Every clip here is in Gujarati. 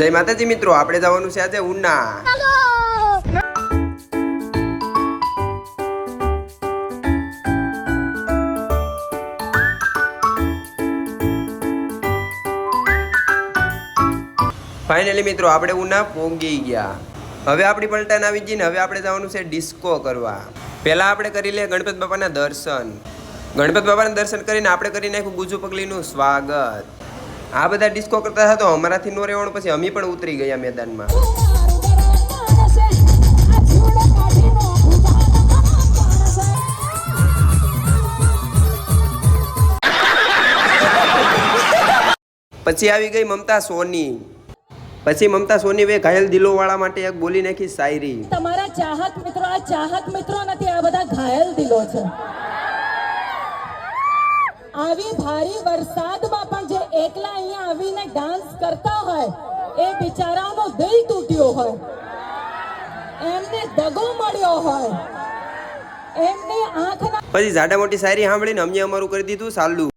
જય માતાજી મિત્રો, આપણે જવાનું છે આજે ઉના. ફાઇનલી મિત્રો, આપણે ઉના પોગી ગયા. હવે આપણી પલટાન આવી ગઈ ને, હવે આપણે જવાનું છે ડિસ્કો કરવા. પહેલાં આપણે કરી લઈએ ગણપત બાપાના દર્શન. ગણપત બાપાના દર્શન કરીને આપણે કરી નાખ્યું ગુજુ પગલીનું સ્વાગત. આ બધા ડિસ્કો કરતા હતા તો અમારાથી નો રહેવાનું, પછી અમે પણ ઉતરી ગયા મેદાનમાં. પછી આવી ગઈ મમતા સોની. પછી મમતા સોની વે ઘાયલ દિલોવાળા માટે એક બોલી નાખી શાયરી. તમારા ચાહક મિત્રો, આ ચાહક મિત્રો નથી, આ બધા ઘાયલ દિલો છે. આવી ભારે વરસાદમાં ડાન્સ કરતા હોય એ બિચારાનો દિલ તૂટ્યો હોય એમને દગો મળ્યો હોય એમને આંખના પછી જાડા મોટી શાયરી સાંભળીને અમને અમારું કરી દીધું, સાલું.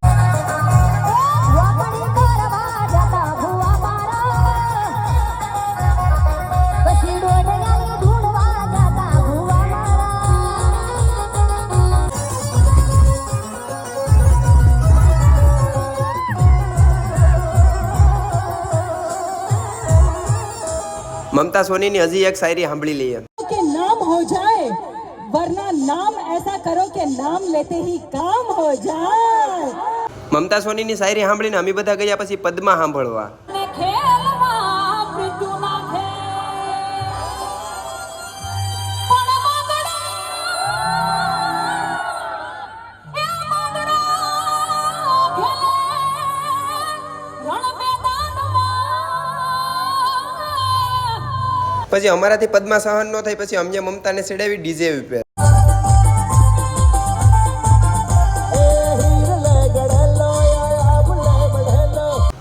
મમતા સોનીની હજી એક શાયરી સાંભળી લઈએ કે નામ હો જાય વરના નામ એસા કરો કે નામ લેતે હી કામ હો જાય મમતા સોનીની શાયરી સાંભળીને અમે બધા ગયા પછી પદ્મા સાંભળવા ખેલમાં પછી અમારાથી પદ્મા સહન ન થાય, પછી અમને મમતાને સેડાવી ડીજે ઉપર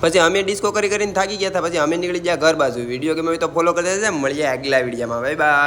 પછી અમે ડિસ્કો કરી કરીને થાકી ગયા હતા, પછી અમે નીકળી ગયા ઘર બાજુ. વીડિયો ગમે તો ફોલો કરી દેજો મળીએ આગલા વિડીયોમાં. Bye bye